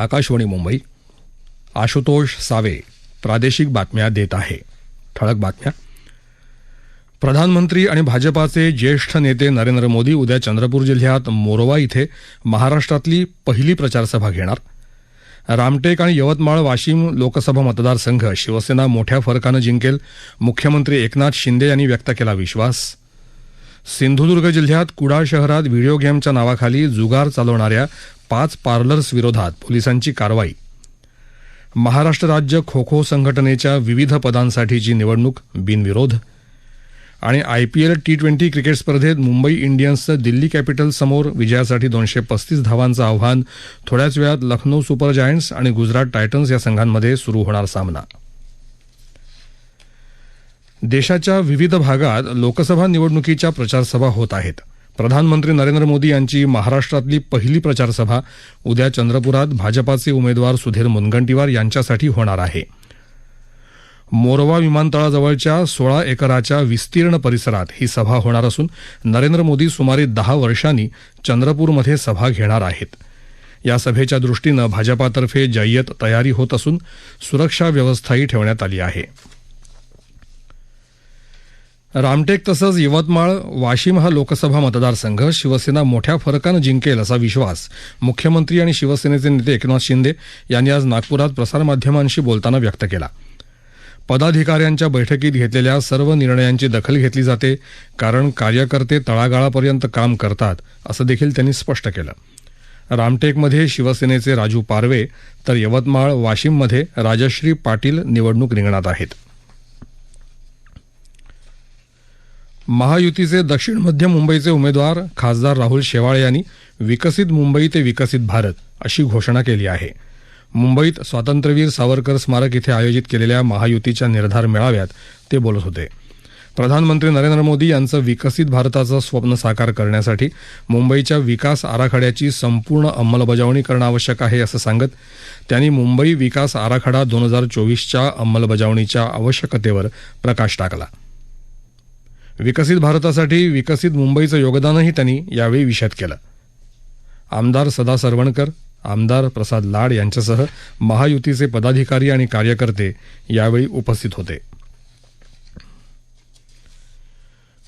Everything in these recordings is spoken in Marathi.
आकाशवाणी मुंबई आशुतोष सावे प्रादेशिक बातम्या देत आहे. ठळक बातम्या. प्रधानमंत्री आणि भाजपाचे ज्येष्ठ नेते नरेंद्र मोदी उद्या चंद्रपूर जिल्ह्यात मोरवा इथे महाराष्ट्रातली पहिली प्रचारसभा घेणार. रामटेक आणि यवतमाळ वाशिम लोकसभा मतदारसंघ शिवसेना मोठ्या फरकानं जिंकेल. मुख्यमंत्री एकनाथ शिंदे यांनी व्यक्त केला विश्वास. सिंधुदुर्ग जिल्ह्यात कुडाळ शहरात व्हिडिओ गेमच्या नावाखाली जुगार चालवणाऱ्या पाच पार्लर्स विरोधात पोलिसांची कारवाई. महाराष्ट्र राज्य खो खो संघटनेच्या विविध पदांसाठीची निवडणूक बिनविरोध आणि I P L T twenty cricket स्पर्धेत मुंबई इंडियन्सचं दिल्ली कॅपिटल्स समोर विजयासाठी दोनशे पस्तीस धावांचं आव्हान थोड्याच वेळात लखनौ सुपर जायंट्स आणि गुजरात टायटन्स या संघांमध्ये सुरू होणार सामना. देशाच्या विविध भागात लोकसभा निवडणुकीच्या प्रचारसभा होत आहेत. प्रधानमंत्री नरेंद्र मोदी यांची महाराष्ट्रातली पहिली प्रचारसभा उद्या चंद्रपुरात भाजपाचे उमेदवार सुधीर मुनगंटीवार यांच्यासाठी होणार आहे. मोरवा विमानतळाजवळच्या सोळा एकराच्या विस्तीर्ण परिसरात ही सभा होणार असून नरेंद्र मोदी सुमारे दहा वर्षांनी चंद्रपूरमध्ये सभा घेणार आहेत. या सभेच्या दृष्टीनं भाजपातर्फे जय्यत तयारी होत असून सुरक्षा व्यवस्थाही ठेवण्यात आली आहे. रामटेक तसंच यवतमाळ वाशिम हा लोकसभा मतदारसंघ. शिवसेना मोठ्या फरकानं जिंकेल असा विश्वास मुख्यमंत्री आणि शिवसेनेचे नेते एकनाथ शिंदे यांनी आज नागपुरात प्रसारमाध्यमांशी बोलताना व्यक्त केला. पदाधिकाऱ्यांच्या बैठकीत घेतलेल्या सर्व निर्णयांची दखल घेतली जाते कारण कार्यकर्ते तळागाळापर्यंत काम करतात असं देखील त्यांनी स्पष्ट केलं. रामटेकमध्ये शिवसेनेचे राजू पारवे तर यवतमाळ वाशिममध्ये राजश्री पाटील निवडणूक रिंगणात आहेत. महायुतीचे दक्षिण मध्य मुंबईचे उमेदवार खासदार राहुल शेवाळे यांनी विकसित मुंबई ते विकसित भारत अशी घोषणा केली आहे. मुंबईत स्वातंत्र्यवीर सावरकर स्मारक इथे आयोजित केलेल्या महायुतीच्या निर्धार मेळाव्यात ते बोलत होते. प्रधानमंत्री नरेंद्र मोदी यांचं विकसित भारताचं स्वप्न साकार करण्यासाठी मुंबईच्या विकास आराखड्याची संपूर्ण अंमलबजावणी करणं आवश्यक आहे असं सांगत त्यांनी मुंबई विकास आराखडा दोन हजार चोवीसच्या अंमलबजावणीच्या आवश्यकतेवर प्रकाश टाकला. विकसित भारतासाठी विकसित मुंबईचं योगदानही त्यांनी यावेळी विषद केलं. आमदार सदा सरवणकर आमदार प्रसाद लाड यांच्यासह महायुतीचे पदाधिकारी आणि कार्यकर्ते यावेळी उपस्थित होते.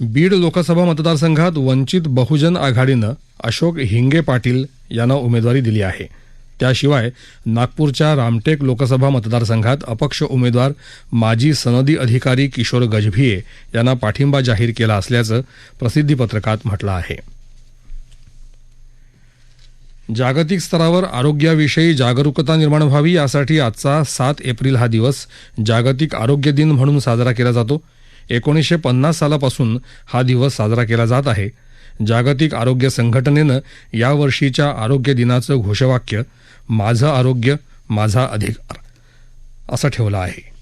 बीड लोकसभा मतदारसंघात वंचित बहुजन आघाडीनं अशोक हिंगे पाटील यांना उमेदवारी दिली आहे. त्याशिवाय नागपूरच्या रामटेक लोकसभा मतदारसंघात अपक्ष उमेदवार माजी सनदी अधिकारी किशोर गजभिये यांना पाठिंबा जाहीर केला असल्याचं प्रसिद्धीपत्रकात म्हटलं आहे. जागतिक स्तरावर आरोग्याविषयी जागरूकता निर्माण व्हावी यासाठी आजचा सात एप्रिल हा दिवस जागतिक आरोग्य दिन म्हणून साजरा केला जातो. एकोणीसशे पन्नास सालापासून हा दिवस साजरा केला जात आहे. जागतिक आरोग्य संघटनेनं यावर्षीच्या आरोग्य दिनाचं घोषवाक्य माझं आरोग्य माझा अधिकार. असं ठेवलं आहे.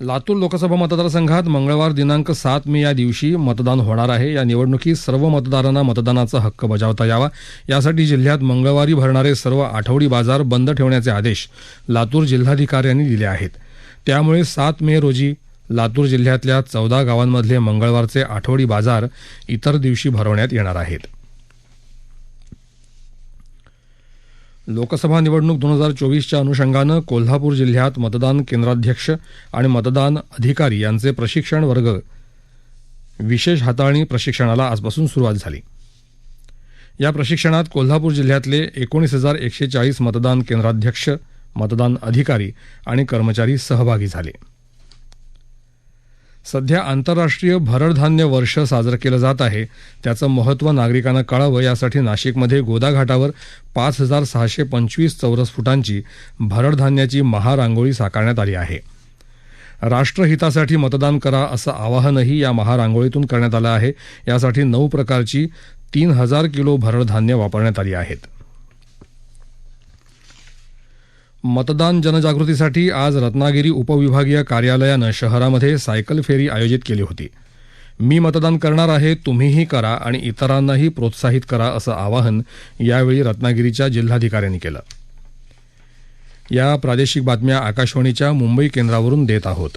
लातूर लोकसभा मतदारसंघात मंगळवार दिनांक सात मे या दिवशी मतदान होणार आहे. या निवडणुकीत सर्व मतदारांना मतदानाचा हक्क बजावता यावा. यासाठी जिल्ह्यात मंगळवारी भरणारे सर्व आठवडी बाजार बंद ठेवण्याचे आदेश लातूर जिल्हाधिकाऱ्यांनी दिले आहेत. त्यामुळे सात मे रोजी लातूर जिल्ह्यातल्या चौदा गावांमधले मंगळवारचे आठवडी बाजार इतर दिवशी भरवण्यात येणार आहेत. लोकसभा निवडणूक दोन हजार चोवीसच्या अनुषंगानं कोल्हापूर जिल्ह्यात मतदान केंद्राध्यक्ष आणि मतदान अधिकारी यांचे प्रशिक्षण वर्ग विशेष हाताळणी प्रशिक्षणाला आजपासून सुरुवात झाली. या प्रशिक्षणात कोल्हापूर जिल्ह्यातले एकोणीस हजार एकशे चाळीस मतदान केंद्राध्यक्ष मतदान अधिकारी आणि कर्मचारी सहभागी झाले. सध्या आंतरराष्ट्रीय भरडधान्य वर्ष साजरं केलं जात आहे. त्याचं महत्त्व नागरिकांना कळावं यासाठी नाशिकमध्ये गोदाघाटावर पाच हजार सहाशे पंचवीस चौरस फुटांची भरडधान्याची महारांगोळी साकारण्यात आली आहे. राष्ट्रहितासाठी मतदान करा असं आवाहनही या महारांगोळीतून करण्यात आलं आहे. यासाठी नऊ प्रकारची तीन हजार किलो भरडधान्य वापरण्यात आली आहेत. मतदान जनजागृतीसाठी आज रत्नागिरी उपविभागीय कार्यालयानं शहरामध्ये सायकल फेरी आयोजित केली होती. मी मतदान करणार आहे तुम्हीही करा आणि इतरांनाही प्रोत्साहित करा असं आवाहन यावेळी रत्नागिरीच्या जिल्हाधिकाऱ्यांनी केलं. या प्रादेशिक बातम्या आकाशवाणीच्या मुंबई केंद्रावरून देत आहोत.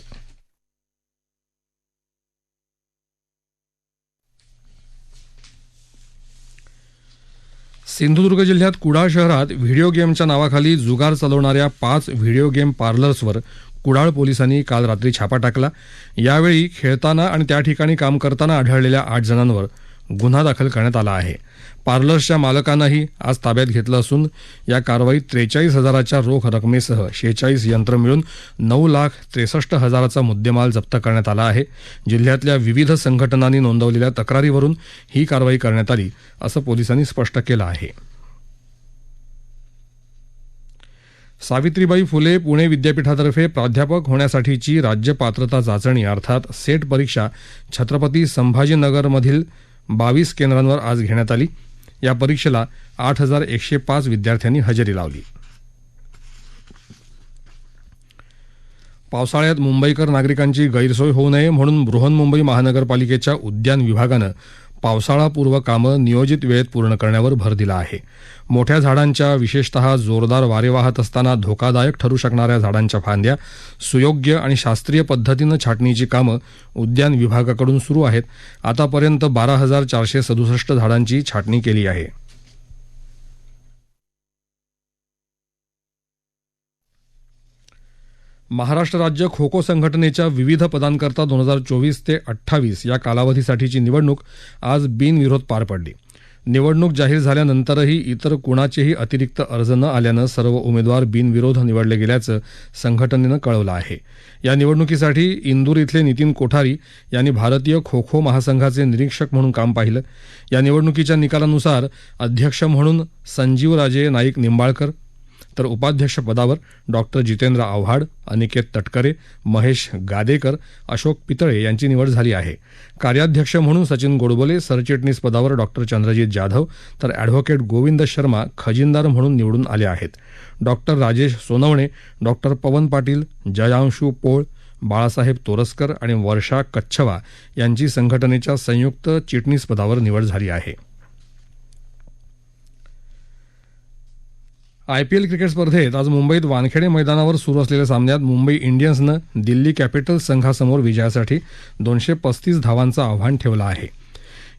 सिंधुदुर्ग जिल्ह्यात कुडाळ शहरात व्हिडिओ गेमच्या नावाखाली जुगार चालवणाऱ्या पाच व्हिडिओ गेम पार्लर्सवर कुडाळ पोलिसांनी काल रात्री छापा टाकला. यावेळी खेळताना आणि त्या ठिकाणी काम करताना आढळलेल्या आठ जणांवर गुन्हा दाखल करण्यात आला आहे. पार्लर्सच्या मालकांनाही आज ताब्यात घेतलं असून या कारवाईत त्रेचाळीस हजाराच्या रोख रकमेसह शेहेचाळीस यंत्र मिळून नऊ लाख त्रेसष्ट हजाराचा मुद्देमाल जप्त करण्यात आला आहे. जिल्ह्यातल्या विविध संघटनांनी नोंदवलेल्या तक्रारीवरून ही कारवाई करण्यात आली असं पोलिसांनी स्पष्ट केलं आहे. सावित्रीबाई फुले पुणे विद्यापीठातर्फे प्राध्यापक होण्यासाठीची राज्य पात्रता चाचणी अर्थात सेट परीक्षा छत्रपती संभाजीनगरमधील बावीस केंद्रांवर आज घेण्यात आली. या परीक्षेला आठ हजार एकशे पाच विद्यार्थ्यांनी हजेरी लावली. पावसाळ्यात मुंबईकर नागरिकांची गैरसोय होऊ नये म्हणून बृहन्मुंबई महानगरपालिकेच्या उद्यान विभागानं पावसाळापूर्व कामं नियोजित वेळेत पूर्ण करण्यावर भर दिला आहे. मोठ्या झाडांच्या विशेषतः जोरदार वारे वाहत असताना धोकादायक ठरू शकणाऱ्या झाडांच्या फांद्या सुयोग्य आणि शास्त्रीय पद्धतीनं छाटणीची कामं उद्यान विभागाकडून सुरू आहेत. आतापर्यंत बारा हजार चारशे सदुसष्ट झाडांची छाटणी केली आहे. महाराष्ट्र राज्य खो खो संघटनेच्या विविध पदांकरता दोन हजार चोवीस ते अठ्ठावीस या कालावधीसाठीची निवडणूक आज बिनविरोध पार पडली. निवडणूक जाहीर झाल्यानंतरही इतर कुणाचेही अतिरिक्त अर्ज न आल्यानं सर्व उमेदवार बिनविरोध निवडले गेल्याचं संघटनेनं कळवलं आहे. या निवडणुकीसाठी इंदूर इथले नितीन कोठारी यांनी भारतीय खो खो महासंघाचे निरीक्षक म्हणून काम पाहिलं. या निवडणुकीच्या निकालानुसार अध्यक्ष म्हणून संजीवराजे नाईक निंबाळकर तर उपाध्यक्षपदावर डॉक्टर जितेंद्र आव्हाड अनिकेत तटकरे महेश गादेकर अशोक पितळे यांची निवड झाली आहे. कार्याध्यक्ष म्हणून सचिन गोडबोले सरचिटणीस पदावर डॉक्टर चंद्रजीत जाधव तर ॲडव्होकेट गोविंद शर्मा खजिनदार म्हणून निवडून आले आहेत. डॉक्टर राजेश सोनवणे डॉक्टर पवन पाटील जयांशू पोळ बाळासाहेब तोरसकर आणि वर्षा कच्छवा यांची संघटनेच्या संयुक्त चिटणीस पदावर निवड झाली आहे. आयपीएल क्रिकेट स्पर्धेत आज मुंबईत वानखेडे मैदानावर सुरू असलेल्या सामन्यात मुंबई इंडियन्सनं दिल्ली कॅपिटल्स संघासमोर विजयासाठी दोनशे पस्तीस धावांचं आव्हान ठेवलं आहे.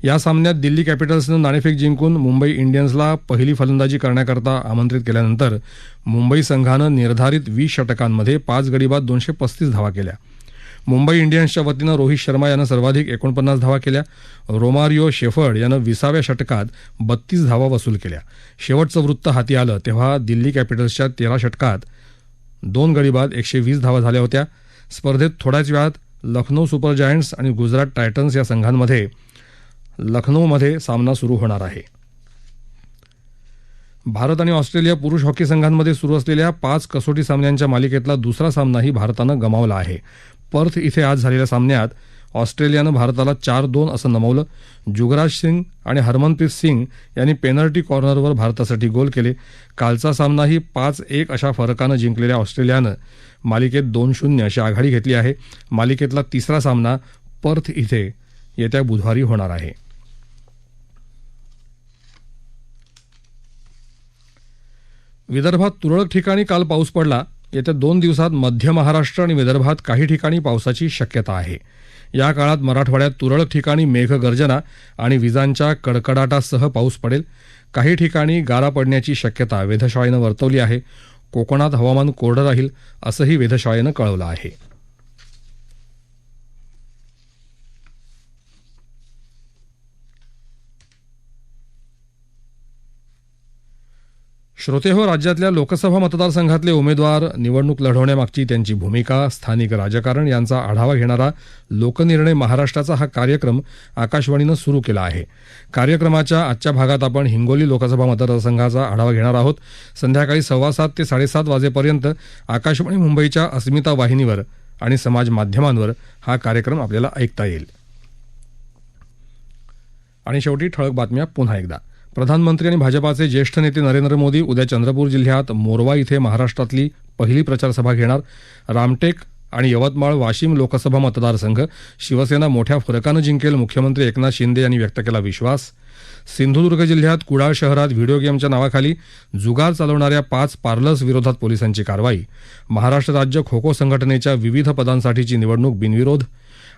या सामन्यात दिल्ली कॅपिटल्सनं नाणेफेक जिंकून मुंबई इंडियन्सला पहिली फलंदाजी करण्याकरता आमंत्रित केल्यानंतर मुंबई संघानं निर्धारित वीस षटकांमध्ये पाच गडीबाद दोनशे पस्तीस धावा केल्या. मुंबई इंडियन्सच्या वतीनं रोहित शर्मा यानं सर्वाधिक एकोणपन्नास धावा केल्या. रोमारिओ शेफर्ड यानं विसाव्या षटकात बत्तीस धावा वसूल केल्या. शेवटचं वृत्त हाती आलं तेव्हा दिल्ली कॅपिटल्सच्या तेरा षटकात दोन गडीबाद एकशे वीस धावा झाल्या होत्या. स्पर्धेत थोड्याच वेळात लखनौ सुपर जायंट्स आणि गुजरात टायटन्स या संघांमध्ये लखनौमध्ये सामना सुरू होणार आहे. भारत आणि ऑस्ट्रेलिया पुरुष हॉकी संघांमध्ये सुरू असलेल्या पाच कसोटी सामन्यांच्या मालिकेतला दुसरा सामनाही भारतानं गमावला आहे. पर्थ इथे आज झालेल्या सामन्यात ऑस्ट्रेलियानं भारताला चार दोन असं नमवलं. जुगराज सिंग आणि हरमनप्रीत सिंग यांनी पेनल्टी कॉर्नरवर भारतासाठी गोल केले. कालचा सामनाही पाच एक अशा फरकानं जिंकलेल्या ऑस्ट्रेलियानं मालिकेत दोन शून्य अशी आघाडी घेतली आहे. मालिकेतला तिसरा सामना पर्थ इथे येत्या बुधवारी होणार आहे. विदर्भात तुरळक ठिकाणी काल पाऊस पडला. येत्या दोन दिवसात मध्य महाराष्ट्र आणि विदर्भात काही ठिकाणी पावसाची शक्यता आहे. या काळात मराठवाड्यात तुरळक ठिकाणी मेघगर्जना आणि विजांच्या कडकडाटासह पाऊस पडेल. काही ठिकाणी गारा पडण्याची शक्यता वेधशाळेनं वर्तवली आहे. कोकणात हवामान कोरडं राहील असंही वेधशाळेनं कळवलं आहे. श्रोते हो राज्यातल्या लोकसभा मतदारसंघातले उमेदवार निवडणूक लढवण्यामागची त्यांची भूमिका स्थानिक राजकारण यांचा आढावा घेणारा लोकनिर्णय महाराष्ट्राचा हा कार्यक्रम आकाशवाणीनं सुरू केला आहे. कार्यक्रमाच्या आजच्या भागात आपण हिंगोली लोकसभा मतदारसंघाचा आढावा घेणार आहोत. संध्याकाळी सव्वा सात ते साडेसात वाजेपर्यंत आकाशवाणी मुंबईच्या अस्मिता वाहिनीवर आणि समाज माध्यमांवर हा कार्यक्रम आपल्याला ऐकता येईल. आणि शेवटी ठळक बातम्या पुन्हा एकदा. प्रधानमंत्री आणि भाजपाचे ज्येष्ठ नेते नरेंद्र मोदी उद्या चंद्रपूर जिल्ह्यात मोरवा इथे महाराष्ट्रातली पहिली प्रचारसभा घेणार. रामटेक आणि यवतमाळ वाशिम लोकसभा मतदारसंघ. शिवसेना मोठ्या फरकानं जिंकेल मुख्यमंत्री एकनाथ शिंदे यांनी व्यक्त केला विश्वास. सिंधुदुर्ग जिल्ह्यात कुडाळ शहरात व्हिडिओ गेमच्या नावाखाली जुगार चालवणाऱ्या पाच पार्लर्स विरोधात पोलिसांची कारवाई. महाराष्ट्र राज्य खो खो संघटनेच्या विविध पदांसाठीची निवडणूक बिनविरोध.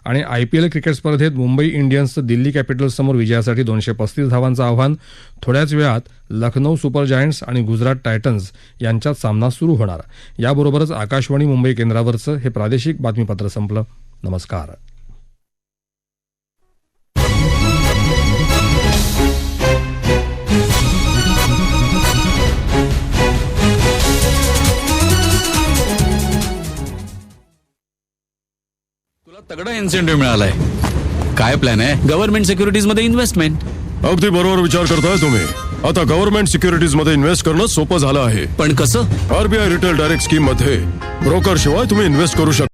आणि आय पी एल क्रिकेट स्पर्धेत मुंबई इंडियन्सचं दिल्ली कॅपिटल्ससमोर विजयासाठी दोनशे पस्तीस धावांचं आव्हान. थोड्याच वेळात लखनौ सुपर जायंट्स आणि गुजरात टायटन्स यांच्यात सामना सुरू होणार. याबरोबरच आकाशवाणी मुंबई केंद्रावरचं हे प्रादेशिक बातमीपत्र संपलं. नमस्कार. तगडा इन्सेंटिव्ह मिळालाय. काय प्लॅन आहे? गव्हर्नमेंट सिक्युरिटीजमध्ये इन्व्हेस्टमेंट अगदी बरोबर विचार करताय तुम्ही. आता गव्हर्नमेंट सिक्युरिटीजमध्ये इन्व्हेस्ट करणं सोपं झालं आहे. पण कसं? आरबीआय रिटेल डायरेक्ट स्कीममध्ये. ब्रोकर शिवाय तुम्ही इन्व्हेस्ट करू शकता.